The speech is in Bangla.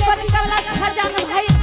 করেন কাল্লা সাজান